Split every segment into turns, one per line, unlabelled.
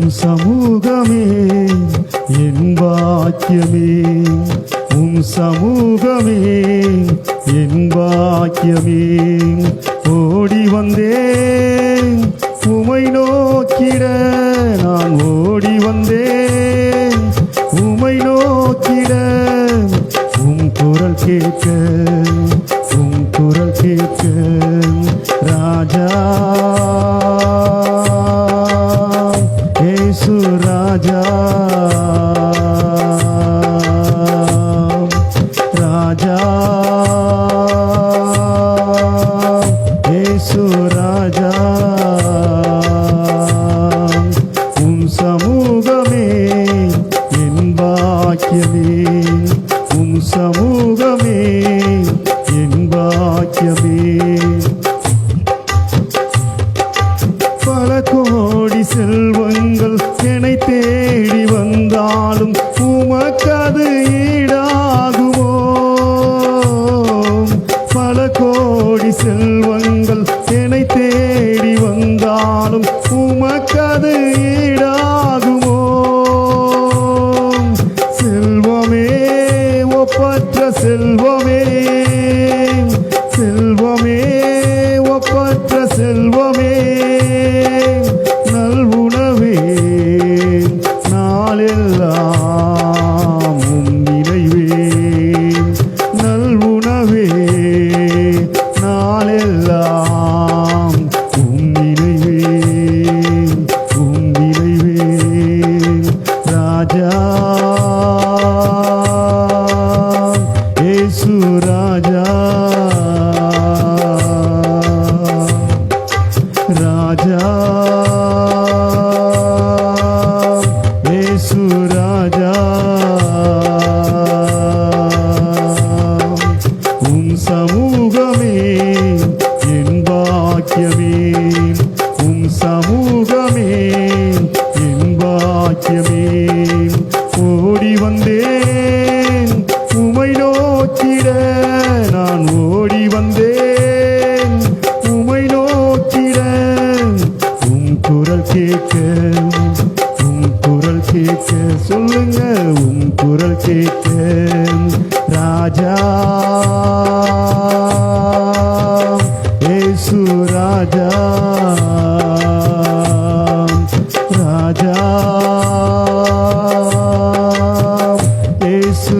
உம் சமூகமே என் பாக்கியமே உன் சமூகமே என் பாக்கியமே. ஓடி வந்தேன் உமை நோக்கிட நான் ஓடி வந்தேன். உமை நோக்கிட உம் குரல் கேட்க உம் குரல் கேட்க ராஜா. பாக்கியமே உம் சமூகமே என் பாக்கியமே. பல கோடி செல்வங்கள் என்னை தேடி வந்தாலும் உமக்கது ஈடாகுமோ? பல கோடி செல்வங்கள் என்னை தேடி வந்தாலும் உமக்கது ஈடாகுமோ? செல்வமே ஏசு ராஜா ராஜா ஏசு ராஜா உம் சமூகமே என் பாக்கியமே உம் குரல் கேட்க சொல்லுங்க உம் குரல் கேட்க. ராஜா ஏசு ராஜா ராஜா ஏசு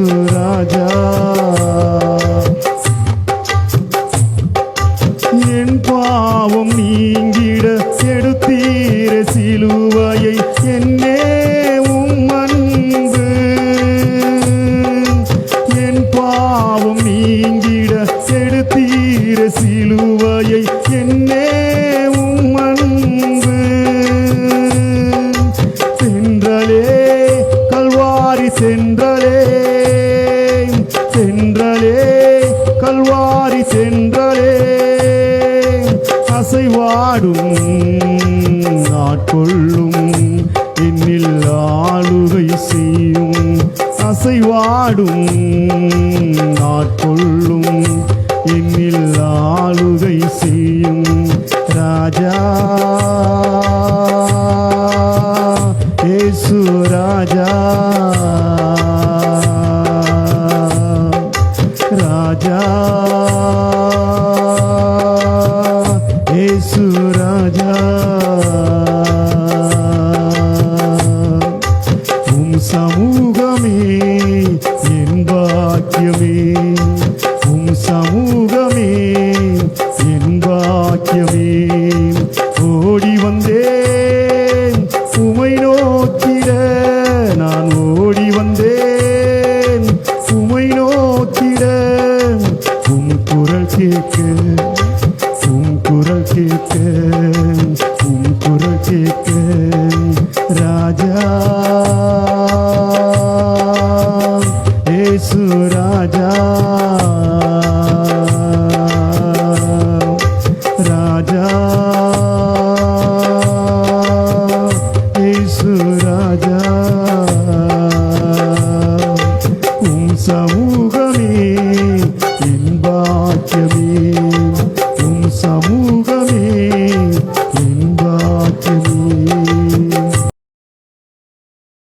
தீர சிலுவாயை என்னே உம் அன்பு. என் பாவம் நீங்கிட எடுத்தீர சிலுவாயை என்னே உம் அன்பு. சென்றலே கல்வாரி சென்றலே. சென்றலே கல்வாரி சென்றலே. அசைவாடும் நாட்கொள்ளும். என்னில் ஆளுகை செய்யும். அசைவாடும். நாட்கொள்ளும். என்னில் ஆளுகை செய்யும். ராஜா. ஏசு ராஜா. ராஜா. பாக்கியமே உம் சமூகமே என் பாக்கியமே. ஓடி வந்தேன் உமை நோக்கிட நான் ஓடி வந்தேன். உமை நோக்கிட உம் குரல் கேட்க உம் குரல் கேட்க உம் குரல் கேட்க ராஜா. ஏசு ராஜா. ராஜா. ஏசு ராஜா. உம் சமூகமே என்